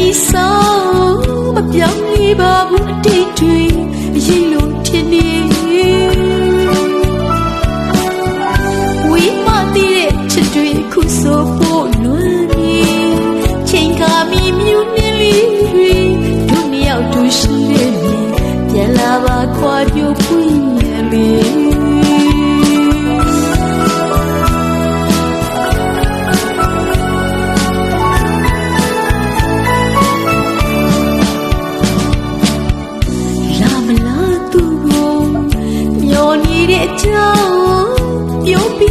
ပြန်ပြီးဆောင်မပြောင်းလဲပါဘူးအတိတ်တွေရေလို့ထင်နေဝိမတည်တဲ့ချစ်တွေခုဆိုဖို့လွန်နေချိန်ခါမီမြူနေလေးတွေတို့နှစ်ယောက်တူရှိနေပြီပြန်လာပါခွာပြို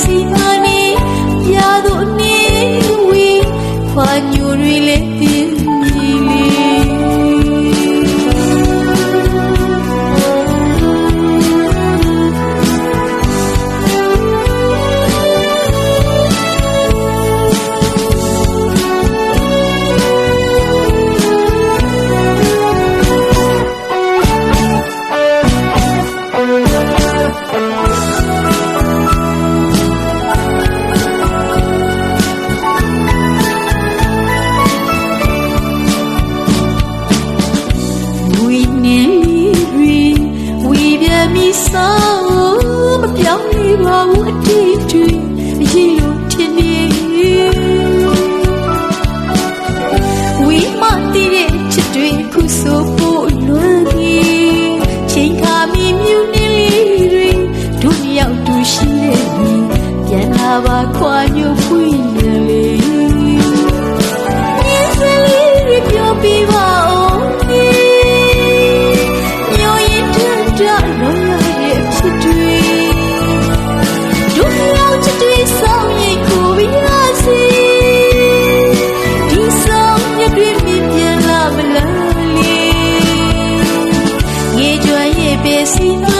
ရဲ့ပဲ ပြောင်းလဲပါဘူးအတိတ်တွေရေလို့ထင်နေဝီမတည်တဲ့ချစ်တွေခုဆိုဖို့လွန်နေချိန်ခါမီမြူနေလေးတွေတို့နှစ်ယောက်တူရှိနေပြီပြန်လာပါခွာညိုဖွင့် vecino.